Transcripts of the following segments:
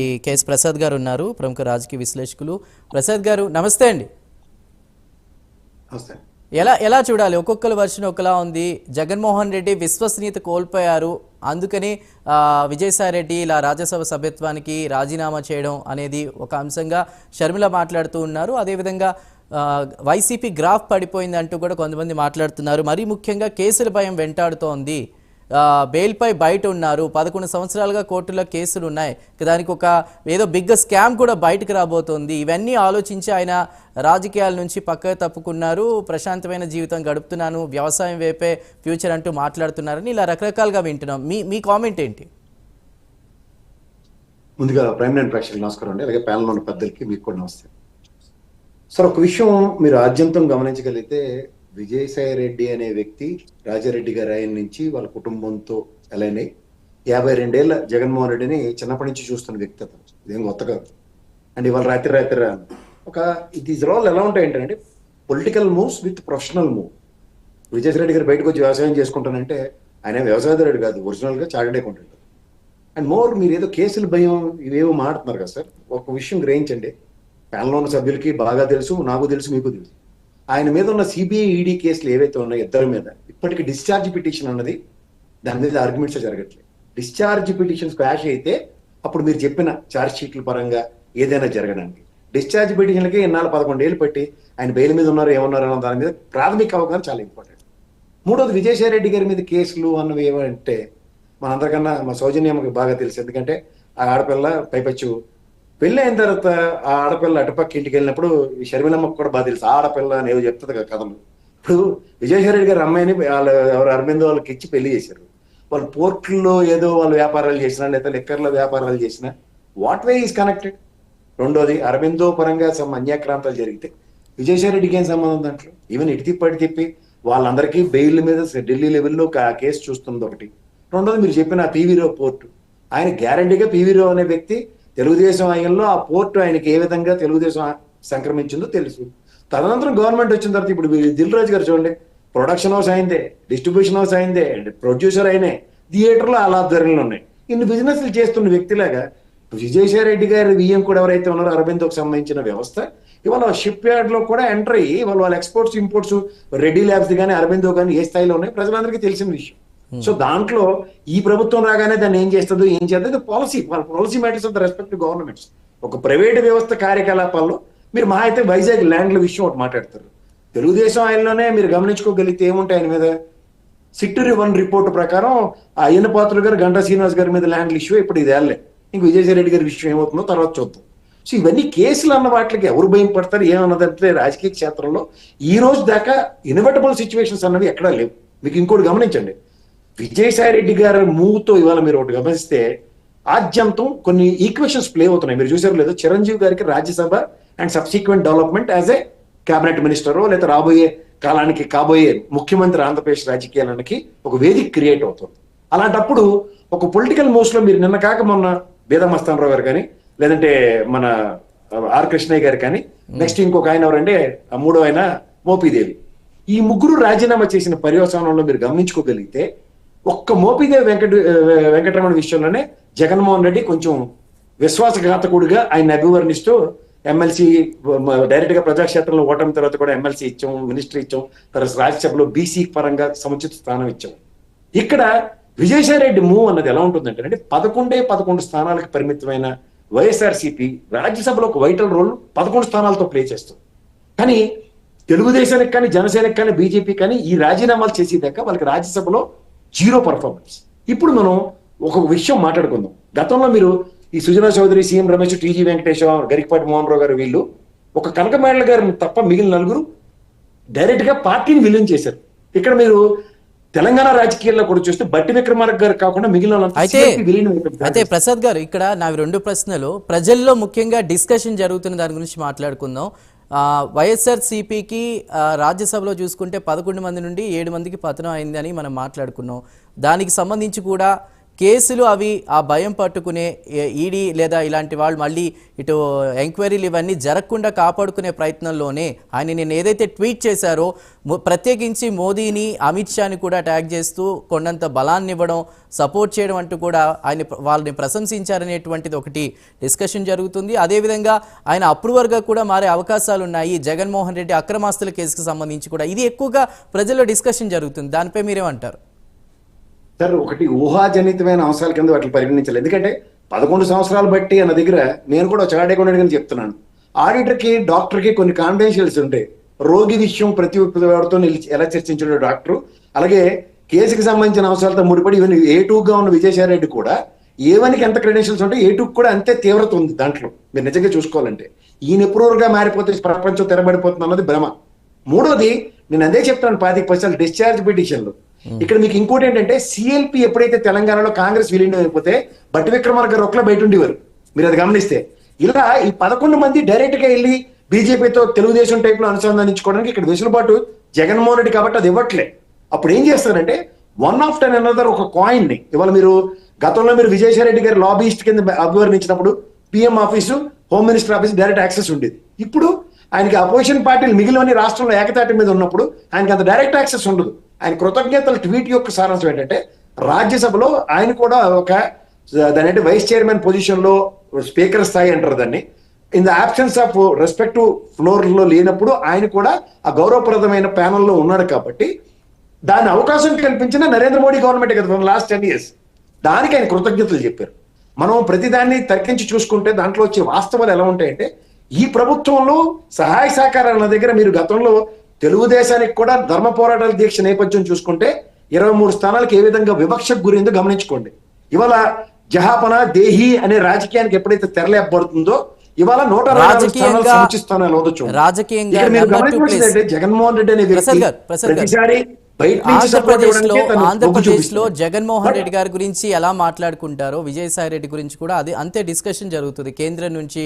ఈ కేఎస్ ప్రసాద్ గారు ఉన్నారు ప్రముఖ రాజకీయ విశ్లేషకులు. ప్రసాద్ గారు నమస్తే అండి. ఎలా ఎలా చూడాలి? ఒక్కొక్కరు వర్షన్ ఒకలా ఉంది. జగన్మోహన్ రెడ్డి విశ్వసనీయత కోల్పోయారు. అందుకని విజయసాయి రెడ్డి ఇలా రాజ్యసభ సభ్యత్వానికి రాజీనామా చేయడం అనేది ఒక అంశంగా షర్మిల మాట్లాడుతూ ఉన్నారు. అదేవిధంగా వైసీపీ గ్రాఫ్ పడిపోయింది అంటూ కూడా కొంతమంది మాట్లాడుతున్నారు. మరీ ముఖ్యంగా కేసుల భయం వెంటాడుతోంది. బెయిల్పై బయట ఉన్నారు. పదకొండు సంవత్సరాలుగా కోర్టులో కేసులు ఉన్నాయి దానికి ఒక ఏదో బిగ్గ స్కామ్ కూడా బయటకు రాబోతోంది. ఇవన్నీ ఆలోచించి ఆయన రాజకీయాల నుంచి పక్కకు తప్పుకున్నారు. ప్రశాంతమైన జీవితం గడుపుతున్నాను. వ్యవసాయం వైపే ఫ్యూచర్ అంటూ మాట్లాడుతున్నారని ఇలా రకరకాలుగా వింటున్నాం. మీ మీ కామెంట్ ఏంటి? ముందుగా ప్రైమ్ నైన్ ప్రేక్షకులు నమస్కారం అండి. అలాగే ప్యానల్ ఉన్న పెద్దలకి మీకు కూడా నమస్తే. సార్ ఒక విషయం మీరు ఆద్యంతం గమనించగలిగితే విజయసాయి రెడ్డి అనే వ్యక్తి రాజారెడ్డి గారి ఆయన నుంచి వాళ్ళ కుటుంబంతో అలైన్ అయ్యి యాభై రెండేళ్ళ జగన్మోహన్ రెడ్డిని చిన్నప్పటి నుంచి చూస్తున్న వ్యక్తి అతను. ఇదేం కొత్త కాదు. అండ్ ఇవాళ రాత్రి రాత్రి రా ఒక ఇది రోల్ ఎలా ఉంటాయంటే political moves with professional move. Vijayasai Reddy గారు బయటకు వచ్చి వ్యవసాయం చేసుకుంటానంటే ఆయన వ్యవసాయదారుడు కాదు ఒరిజినల్గా చార్టెడ్ అకౌంటెంట్ అండ్ మోర్ మీరు ఏదో కేసులు భయం ఇవేవో మాట్లాడుతున్నారు కదా సార్ ఒక విషయం గ్రహించండి. ప్యానల్లో ఉన్న సభ్యులకి బాగా తెలుసు నాకు తెలుసు మీకు తెలుసు. ఆయన మీద ఉన్న సిబిఐ ఈడీ కేసులు ఏవైతే ఉన్నాయో ఇద్దరి మీద ఇప్పటికి డిశ్చార్జ్ పిటిషన్ అన్నది దాని మీద ఆర్గ్యుమెంట్స్ జరగట్లేదు. డిశ్చార్జ్ పిటిషన్ స్క్వాష్ అయితే అప్పుడు మీరు చెప్పిన ఛార్జ్ షీట్ల పరంగా ఏదైనా జరగడానికి డిశ్చార్జ్ పిటిషన్లకి ఇన్నాళ్ళు పదకొండేళ్ళు పెట్టి ఆయన బెయిల్ మీద ఉన్నారు ఏమన్నారు అన్న దాని మీద ప్రాథమిక అవగాహన చాలా ఇంపార్టెంట్ మూడోది విజయసాయిరెడ్డి గారి మీద కేసులు అన్నవి ఏమంటే మనందరికన్నా మా సౌజన్యమ్మకి బాగా తెలుసు. ఎందుకంటే ఆ ఆడపిల్ల పైపచ్చు పెళ్ళి అయిన తర్వాత ఆ ఆడపిల్ల అటుపక్క ఇంటికి వెళ్ళినప్పుడు ఈ షర్మిలమ్మకు కూడా బాగా తెలుసు. ఆ ఆడపిల్ల అని చెప్తుంది కదా కథలు. ఇప్పుడు విజయసాయి గారి అమ్మాయిని వాళ్ళు ఎవరు అరవింద్ వాళ్ళకి ఇచ్చి పెళ్ళి చేశారు. వాళ్ళు పోర్ట్లో ఏదో వాళ్ళు వ్యాపారాలు చేసినా లేదా లిక్కర్లో వ్యాపారాలు చేసినా వాట్ వే ఈస్ కనెక్టెడ్? రెండోది అరవిందో పరంగా సమ్ అన్యాక్రాంతాలు జరిగితే విజయసాయిరెడ్డికి ఏం సంబంధం దాంట్లో? ఈవెన్ ఇటు తిప్పి తిప్పి వాళ్ళందరికీ బెయిల్ మీద ఢిల్లీ లెవెల్లో కేసు చూస్తుంది ఒకటి. రెండోది మీరు చెప్పిన పీవీ పీవీరావు పోర్టు. ఆయన గ్యారంటీగా పీవీరావు అనే వ్యక్తి తెలుగుదేశం ఆయనలో ఆ పోర్టు ఆయనకి ఏ విధంగా తెలుగుదేశం సంక్రమించిందో తెలుసు. తదనంతరం గవర్నమెంట్ వచ్చిన తర్వాత ఇప్పుడు దిల్ రాజు గారు చూడండి ప్రొడక్షన్ హౌస్ అయిందే డిస్ట్రిబ్యూషన్ హౌస్ అయిందే ప్రొడ్యూసర్ అయినే థియేటర్లో అలా ధరలు ఉన్నాయి. ఇన్ని బిజినెస్లు చేస్తున్న వ్యక్తిలాగా విజయసాయిరెడ్డి గారి విఎం కూడా ఎవరైతే ఉన్నారో అరవింద్కు సంబంధించిన వ్యవస్థ ఇవాళ షిప్ యార్డ్లో కూడా ఎంటర్ అయ్యి వాళ్ళు వాళ్ళ ఎక్స్పోర్ట్స్ ఇంపోర్ట్స్ రెడ్డి ల్యాబ్స్ కానీ అరవిందో కానీ ఏ స్థాయిలో ఉన్నాయి? ప్రజలందరికీ తెలిసిన విషయం. Hmm. సో దాంట్లో ఈ ప్రభుత్వం రాగానే దాన్ని ఏం చేస్తుందో? ఏం చేస్తుందో? పాలసీ వాళ్ళ policy matters of the respect governments ఒక ప్రైవేట్ వ్యవస్థ కార్యకలాపాల్లో మీరు మా అయితే వైజాగ్ ల్యాండ్ల విషయం ఒకటి మాట్లాడతారు. తెలుగుదేశం ఆయనలోనే మీరు గమనించుకోగలిగితే ఏముంటాయి ఆయన మీద? సిట్టూరి వన్ రిపోర్ట్ ప్రకారం ఆ అయ్యన్న పాత్రుడు గారు గంటా శ్రీనివాస్ గారి మీద ల్యాండ్లు ఇష్యూ ఇప్పుడు ఇది వెళ్ళే ఇంక విజయసాయి రెడ్డి గారి విషయం ఏమవుతుందో తర్వాత చూద్దాం. సో ఇవన్నీ కేసులు అన్న వాటికి ఎవరు భయం పడతారు? ఏమన్నదంటే రాజకీయ క్షేత్రంలో ఈ రోజు దాకా ఇన్వర్టబుల్ సిచ్యువేషన్స్ అన్నవి ఎక్కడా లేవు. మీకు ఇంకోటి గమనించండి. విజయసాయి రెడ్డి గారి మూవ్తో ఇవాళ మీరు ఒకటి గమనిస్తే ఆద్యంతం కొన్ని ఈక్వేషన్స్ ప్లే అవుతున్నాయి. మీరు చూసారు లేదో చిరంజీవి గారికి Rajya Sabha and subsequent development as a cabinet minister లేదా రాబోయే కాలానికి కాబోయే ముఖ్యమంత్రి ఆంధ్రప్రదేశ్ రాజకీయాలకి ఒక వేదిక క్రియేట్ అవుతుంది. అలాంటప్పుడు ఒక పొలిటికల్ మూవ్స్లో మీరు నిన్న కాక మొన్న బేదమస్తాన్ రావు గారు కానీ లేదంటే మన ఆర్ కృష్ణయ్య గారు కానీ నెక్స్ట్ ఇంకొక ఆయన ఎవరంటే మూడో ఆయన మోపీదేవి. ఈ ముగ్గురు రాజీనామా చేసిన పర్యవసానంలో మీరు గమనించుకోగలిగితే ఒక్క మోపిదే వెంకట వెంకటరమణ విషయంలోనే జగన్మోహన్ రెడ్డి కొంచెం విశ్వాసఘాతకుడిగా ఆయన అభివర్ణిస్తూ ఎమ్మెల్సీ డైరెక్ట్గా ప్రజాక్షేత్రంలో ఓటమి తర్వాత కూడా ఎమ్మెల్సీ ఇచ్చాం మినిస్టర్ ఇచ్చాం తర్వాత రాజ్యసభలో బీసీ పరంగా సముచిత స్థానం ఇచ్చాం. ఇక్కడ విజయసాయి రెడ్డి మూవ్ అన్నది ఎలా ఉంటుందంటే అంటే పదకొండే పదకొండు స్థానాలకు పరిమితమైన వైఎస్ఆర్సీపీ రాజ్యసభలో ఒక వైటల్ రోల్ పదకొండు స్థానాలతో ప్లే చేస్తుంది. కానీ తెలుగుదేశానికి కానీ జనసేనకి కానీ బీజేపీ కానీ ఈ రాజీనామాలు చేసేదాకా వాళ్ళకి రాజ్యసభలో జీరో పర్ఫార్మెన్స్ ఇప్పుడు మనం ఒక విషయం మాట్లాడుకుందాం. గతంలో మీరు ఈ సుజనా చౌదరి సీఎం రమేష్ టీజీ వెంకటేశ్వర గరికపాటి మోహన్ రావు గారు వీళ్ళు ఒక కనకమేళ్ళ గారు తప్ప మిగిలిన నలుగురు డైరెక్ట్గా పార్టీని విలీనం చేశారు. ఇక్కడ మీరు తెలంగాణ రాజకీయాల్లో కూడా చూస్తే బట్టి విక్రమార్క గారు కాకుండా మిగిలిన అయితే. అయితే ప్రసాద్ గారు ఇక్కడ నావి రెండు ప్రశ్నలు. ప్రజల్లో ముఖ్యంగా డిస్కషన్ జరుగుతున్న దాని గురించి మాట్లాడుకుందాం. వైఎస్ఆర్సీపీకి రాజ్యసభలో చూసుకుంటే పదకొండు మంది నుండి ఏడు మందికి పతనం అయిందని మనం మాట్లాడుకున్నాం. దానికి సంబంధించి కూడా కేసులు అవి ఆ భయం పట్టుకునే ఈడీ లేదా ఇలాంటి వాళ్ళు మళ్ళీ ఇటు ఎంక్వైరీలు ఇవన్నీ జరగకుండా కాపాడుకునే ప్రయత్నంలోనే ఆయన నేను ఏదైతే ట్వీట్ చేశారో ప్రత్యేకించి మోదీని అమిత్ షాని కూడా ట్యాగ్ చేస్తూ కొండంత బలాన్ని ఇవ్వడం సపోర్ట్ చేయడం అంటూ కూడా ఆయన వాళ్ళని ప్రశంసించారనేటువంటిది ఒకటి డిస్కషన్ జరుగుతుంది. అదేవిధంగా ఆయన అప్రూవర్గా కూడా మారే అవకాశాలు ఉన్నాయి జగన్మోహన్ రెడ్డి అక్రమాస్తుల కేసుకు సంబంధించి కూడా ఇది ఎక్కువగా ప్రజల్లో డిస్కషన్ జరుగుతుంది. దానిపై మీరేమంటారు? సార్ ఒకటి ఊహాజనితమైన అంశాల కింద వాటిని పరిగణించాలి. ఎందుకంటే పదకొండు సంవత్సరాలు బట్టి అన్న దగ్గర నేను కూడా చాడేకొండని చెప్తున్నాను ఆడిటర్కి డాక్టర్కి కొన్ని కాన్ఫిడెన్షియల్స్ ఉంటాయి రోగి విషయం ప్రతి వాడితో ఎలా చర్చించాడు డాక్టర్? అలాగే కేసుకి సంబంధించిన అంశాలతో ముడిపడి ఈవెన్ ఏ టూగా ఉన్న విజయసాయిరెడ్డి కూడా కూడా ఏవనికి ఎంత క్రెడెన్షియల్స్ ఉంటాయి ఏ కూడా అంతే తీవ్రత ఉంది దాంట్లో. మీరు నిజంగా చూసుకోవాలంటే. ఈయన ఎప్రూవర్గా మారిపోతే ప్రపంచం తెరబడిపోతుంది అన్నది భ్రమ. మూడోది నేను అదే చెప్తాను పాతిక పైసలు డిశ్చార్జ్ పిటిషన్లు. Hmm. ఇక్కడ మీకు ఇంకోటి ఏంటంటే సిఎల్పి ఎప్పుడైతే తెలంగాణలో కాంగ్రెస్ విలీనం అయిపోతే బట్టి విక్రమార్క గారు ఒక్కలో బయట ఉండేవారు. మీరు అది గమనిస్తే. ఇలా ఈ పదకొండు మంది డైరెక్ట్గా వెళ్ళి బీజేపీతో తెలుగుదేశం టైప్లో అనుసంధానించుకోవడానికి ఇక్కడ వెసులుబాటు జగన్మోహన్ రెడ్డి కాబట్టి అది ఇవ్వట్లే. అప్పుడు ఏం చేస్తారంటే వన్ ఆఫ్ టెన్ అనదర్ ఒక కాయిన్ని ఇవాళ మీరు గతంలో మీరు విజయసాయి రెడ్డి గారి లాబీస్ట్ కింద అభివర్ణించినప్పుడు PM office home minister office direct access ఉండేది. ఇప్పుడు ఆయనకి అపోజిషన్ పార్టీలు మిగిలిన రాష్ట్రంలో ఏకతాటి మీద ఉన్నప్పుడు ఆయనకి అంత డైరెక్ట్ యాక్సెస్ ఉండదు. ఆయన కృతజ్ఞతలు ట్వీట్ యొక్క సారాంశం ఏంటంటే రాజ్యసభలో ఆయన కూడా ఒక దాని అంటే వైస్ చైర్మన్ పొజిషన్లో స్పీకర్ స్థాయి అంటారు దాన్ని. In the absence of respective ఫ్లోర్లో లేనప్పుడు ఆయన కూడా ఆ గౌరవప్రదమైన ప్యానల్లో ఉన్నాడు కాబట్టి దాని అవకాశం కల్పించిన నరేంద్ర మోడీ గవర్నమెంట్ కదా లాస్ట్ టెన్ ఇయర్స్ దానికి ఆయన కృతజ్ఞతలు చెప్పారు. మనం ప్రతిదాన్ని తర్కించి చూసుకుంటే దాంట్లో వచ్చే వాస్తవాలు ఎలా ఉంటాయంటే ఈ ప్రభుత్వంలో సహాయ సహకారాల దగ్గర మీరు గతంలో తెలుగుదేశానికి కూడా ధర్మ పోరాటాల దీక్ష నేపథ్యం చూసుకుంటే ఇరవై మూడు స్థానాలకు ఏ విధంగా వివక్షకు గురిందో గమనించుకోండి ఇవాళ జహాపన దేహి అనే రాజకీయానికి ఎప్పుడైతే తెరలేపబడుతుందో ఇవాళ నూట రాజకీయంగా- జగన్మోహన్ రెడ్డి అనే వ్యక్తి. ప్రతిసారి బయట నుంచి support ఆంధ్రప్రదేశ్లో ఇవ్వడానికే తను మొగ్గు ఆంధ్రప్రదేశ్లో చూపిస్తున్నాడు. జగన్మోహన్ రెడ్డి గారి గురించి ఎలా మాట్లాడుకుంటారో విజయసాయి రెడ్డి గురించి కూడా అది అంతే డిస్కషన్ జరుగుతుంది కేంద్రం నుంచి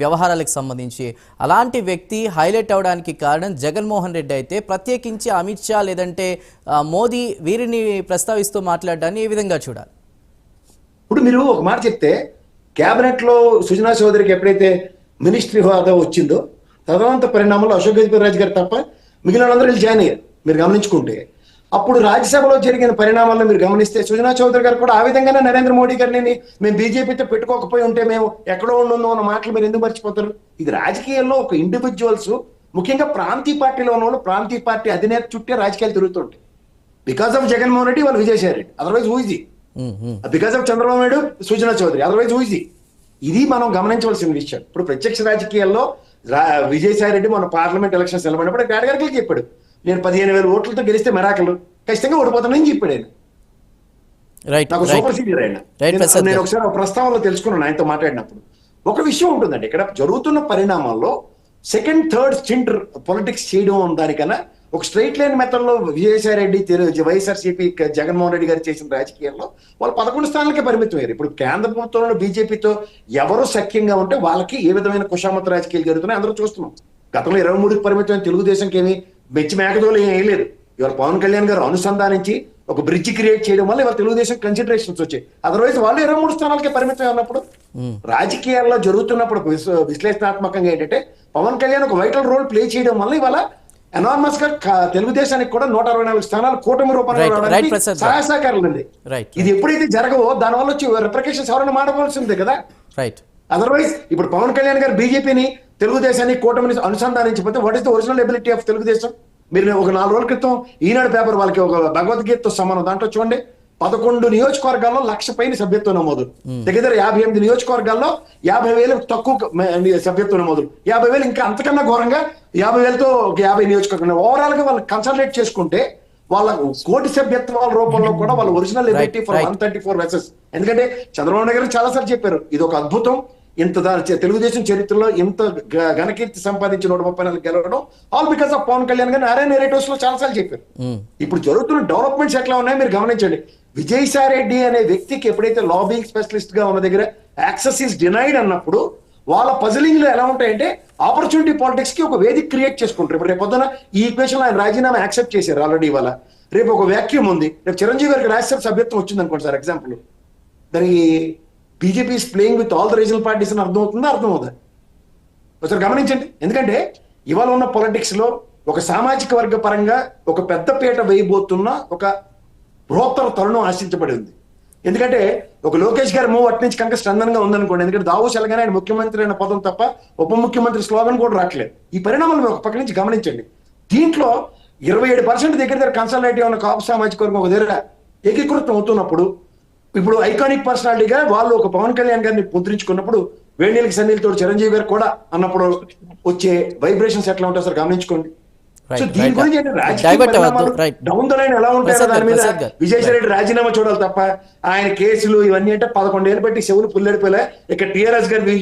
వ్యవహారాలకు సంబంధించి. అలాంటి వ్యక్తి హైలైట్ అవడానికి కారణం జగన్మోహన్ రెడ్డి అయితే ప్రత్యేకించి అమిత్ షా లేదంటే మోదీ వీరిని ప్రస్తావిస్తూ మాట్లాడడాన్ని ఏ విధంగా చూడాలి. ఇప్పుడు మీరు ఒక మాట చెప్తే కేబినెట్లో సుజనా చౌదరికి ఎప్పుడైతే మినిస్ట్రీ హోదా వచ్చిందో తదనంత పరిణామంలో అశోక్ గజపతిరాజు గారు తప్ప మిగిలిన వాళ్ళందరూ వెళ్ళి జాయిన్ అయ్యారు. మీరు గమనించుకుంటే అప్పుడు రాజ్యసభలో జరిగిన పరిణామాలను మీరు గమనిస్తే సుజనా చౌదరి గారు కూడా ఆ విధంగానే నరేంద్ర మోడీ గారిని మేము బీజేపీతో పెట్టుకోకపోయి ఉంటే మేము ఎక్కడో ఉండుందో అన్న మాటలు మీరు ఎందుకు మర్చిపోతారు? ఇది రాజకీయాల్లో ఒక ఇండివిజువల్స్ ముఖ్యంగా ప్రాంతీయ పార్టీలో ఉన్న వాళ్ళు ప్రాంతీయ పార్టీ అధినేత చుట్టే రాజకీయాలు తిరుగుతుంటాయి. బికాస్ ఆఫ్ జగన్మోహన్ రెడ్డి వాళ్ళు Vijayasai Reddy. Otherwise ఊజీ. Because of Chandrababu Naidu Sujana Chowdary. Otherwise ఊజీ ఇది మనం గమనించవలసిన విషయం. ఇప్పుడు ప్రత్యక్ష రాజకీయాల్లో విజయసాయి రెడ్డి మన పార్లమెంట్ ఎలక్షన్స్ నిలబడినప్పుడు కేటగిరికి చెప్పాడు. నేను పదిహేను వేల ఓట్లతో గెలిస్తే మెరాకలు. ఖచ్చితంగా ఓడిపోతానని చెప్పాడు ఆయన. రైట్ నాకు సూపర్ సీనియర్ ఆయన. నేను-. ఒకసారి ఒక ప్రస్తావనలో తెలుసుకున్నాను ఆయనతో మాట్లాడినప్పుడు. ఒక విషయం ఉంటుందండి ఇక్కడ జరుగుతున్న పరిణామాల్లో సెకండ్ థర్డ్ స్టింట్ పొలిటిక్స్ చేయడం దానికన్నా ఒక స్ట్రైట్ లైన్ మెథడ్లో విజయసాయి రెడ్డి తెలు- వైఎస్ఆర్సీపీ జగన్మోహన్ రెడ్డి గారు చేసిన రాజకీయాల్లో వాళ్ళు పదకొండు స్థానాలకే పరిమితం అయ్యారు ఇప్పుడు కేంద్ర ప్రభుత్వంలో బీజేపీతో ఎవరు సఖ్యంగా ఉంటే వాళ్ళకి ఏ విధమైన కుషామత రాజకీయాలు జరుగుతున్నాయి అందరూ చూస్తున్నాం. గతంలో ఇరవై మూడుకి పరిమితమైన తెలుగుదేశంకి ఏమి మెచ్చి మేకదోలు ఏం లేదు. ఇవాళ పవన్ కళ్యాణ్ గారు అనుసంధానించి ఒక బ్రిడ్జ్ క్రియేట్ చేయడం వల్ల ఇవాళ తెలుగుదేశం కన్సిడరేషన్స్ వచ్చాయి. అదర్వైజ్ వాళ్ళు ఇరవై మూడు స్థానాలకే పరిమితం ఉన్నప్పుడు రాజకీయాల్లో జరుగుతున్నప్పుడు విశ్లేషణాత్మకంగా ఏంటంటే పవన్ కళ్యాణ్ ఒక వైటల్ రోల్ ప్లే చేయడం వల్ల ఇవాళ ఎనార్మస్గా తెలుగుదేశానికి కూడా నూట అరవై నాలుగు స్థానాలు కూటమి రూపంలో రావడానికి. సహాయ సహకారాలు. ఇది ఎప్పుడైతే జరగవో దానివల్ల వచ్చి రిప్రికేషన్స్ ఎవరైనా మాట్లాడాల్సిందే కదా. రైట్ అదర్వైజ్ ఇప్పుడు పవన్ కళ్యాణ్ గారు బీజేపీని తెలుగుదేశాన్ని కూటమిని అనుసంధానించకపోతే what is the original ability of Telugu Desam? మీరు ఒక నాలుగు రోజుల క్రితం ఈనాడు పేపర్ వాళ్ళకి ఒక భగవద్గీతతో సమానం దాంట్లో చూడండి. పదకొండు నియోజకవర్గాల్లో లక్ష పైన సభ్యత్వం నమోదు దగ్గర యాభై ఎనిమిది నియోజకవర్గాల్లో యాభై వేలు తక్కువ సభ్యత్వం నమోదు యాభై వేలు ఇంకా అంతకన్నా ఘోరంగా యాభై వేలతో ఒక యాభై నియోజకవర్గం ఓవరాల్గా వాళ్ళు కన్సల్టేట్ చేసుకుంటే వాళ్ళ కోటి సభ్యత్వాల రూపంలో కూడా వాళ్ళ original ability for. One thirty four వెసెస్ ఎందుకంటే చంద్రబాబు నాయుడు గారు చాలా సార్లు చెప్పారు. ఇది ఒక అద్భుతం. ఇంత తెలుగుదేశం చరిత్రలో ఇంత ఘనకీర్తి సంపాదించి నూట ముప్పై నాలుగు గెలవడం all because of Pawan Kalyan గారు ఆర్ఏ నేరేటివ్స్లో చాలా సార్లు చెప్పారు ఇప్పుడు జరుగుతున్న డెవలప్మెంట్స్ ఎట్లా ఉన్నాయో మీరు గమనించండి. విజయసాయి రెడ్డి అనే వ్యక్తికి ఎప్పుడైతే లాబింగ్ స్పెషలిస్ట్గా ఉన్న దగ్గర యాక్సెస్ ఇస్ డినైడ్ అన్నప్పుడు వాళ్ళ పజిలింగ్లో ఎలా ఉంటాయంటే ఆపర్చునిటీ పాలిటిక్స్కి ఒక వేదిక క్రియేట్ చేసుకుంటారు. ఇప్పుడు రేపు పొద్దున ఈ ఈక్వేషన్ ఆయన రాజీనామా యాక్సెప్ట్ చేశారు ఆల్రెడీ ఇవాళ. రేపు ఒక వ్యాక్యూమ్ ఉంది. రేపు చిరంజీవి గారికి రాజ్యసభ సభ్యత్వం వచ్చింది అనుకోండి సార్ ఎగ్జాంపుల్ దానికి BJP is playing with all the regional parties అని అర్థమవుతుందా? ఒకసారి గమనించండి. ఎందుకంటే ఇవాళ ఉన్న పొలిటిక్స్లో ఒక సామాజిక వర్గ పరంగా ఒక పెద్ద పీట వేయబోతున్న ఒక బృహత్తర తరుణం ఆశించబడి ఉంది. ఎందుకంటే ఒక లోకేష్ గారి మూవ్ అటు నుంచి కనుక స్పందనగా ఉందనుకోండి. ఎందుకంటే దావు సెలగానే ఆయన ముఖ్యమంత్రి అయిన పదం తప్ప ఉప ముఖ్యమంత్రి స్లోగన్ కూడా రావట్లేదు ఈ పరిణామాలు ఒక పక్క నుంచి గమనించండి. దీంట్లో ఇరవై ఏడు పర్సెంట్ దగ్గర దగ్గర కన్సల్టేటివ్ ఉన్న కాపు సామాజిక వర్గం ఒక దగ్గర ఏకీకృతం అవుతున్నప్పుడు ఇప్పుడు ఐకానిక్ పర్సనాలిటీగా వాళ్ళు ఒక పవన్ కళ్యాణ్ గారిని ముద్రించుకున్నప్పుడు వేణీలకి సన్నీలతో చిరంజీవి గారు కూడా అన్నప్పుడు వచ్చే వైబ్రేషన్స్ ఎట్లా ఉంటాయి సార్ గమనించుకోండి. సో దీని. గురించి. డౌన్ ద లైన్ ఎలా ఉంటాయో దాని మీద. విజయసాయి రెడ్డి రాజీనామా చూడాలి తప్ప ఆయన కేసులు ఇవన్నీ అంటే పదకొండేళ్ళు బట్టి చెవులు పుల్లెడిపోలే. ఇక టీఆర్ఎస్ గారి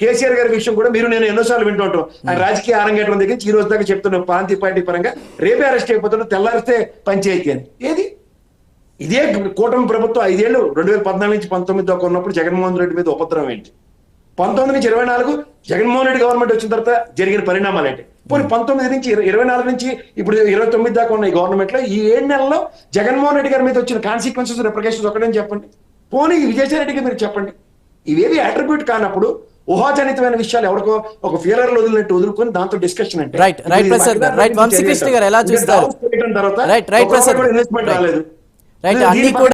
కేసీఆర్ గారి విషయం కూడా మీరు నేను ఎన్నోసార్లు వింటూ ఉంటాం. ఆయన రాజకీయ ఆరంగేటం దగ్గర ఈ రోజు దాకా చెప్తున్నాం ప్రాంతీయ పార్టీ పరంగా రేపే అరెస్ట్ అయిపోతున్నా తెల్లారిస్తే పంచాయతీ అని. ఏది? ఇదే కూటమి ప్రభుత్వం ఐదేళ్ళు రెండు వేల పద్నాలుగు నుంచి పంతొమ్మిది దాకా ఉన్నప్పుడు జగన్మోహన్ రెడ్డి మీద ఉపద్రవం ఏంటి? పంతొమ్మిది నుంచి ఇరవై నాలుగు జగన్మోహన్ రెడ్డి గవర్నమెంట్ వచ్చిన తర్వాత జరిగిన పరిణామాలు ఏంటి? పోనీ పంతొమ్మిది నుంచి ఇర- ఇరవై నాలుగు నుంచి ఇప్పుడు ఇరవై తొమ్మిది దాకా ఉన్న ఈ గవర్నమెంట్లో ఈ ఏడు నెలల్లో జగన్మోహన్ రెడ్డి గారి మీద వచ్చిన కాన్సిక్వెన్సెస్ రిప్రికేషన్స్ ఒకటని చెప్పండి. పోనీ ఈ విజయసాయి రెడ్డికి మీరు చెప్పండి. ఇవేవి అట్రిబ్యూట్ కానప్పుడు ఊహాజనితమైన విషయాలు ఎవరికో ఒక ఫీలర్ వదిలినట్టు వదులుకొని దాంతో డిస్కషన్ అంటే. Right, వంశీకృష్ణ గారు. ఎలా చూస్తారు? Investment Right. రాలేదు. రైట్ అన్ని దీని కూడా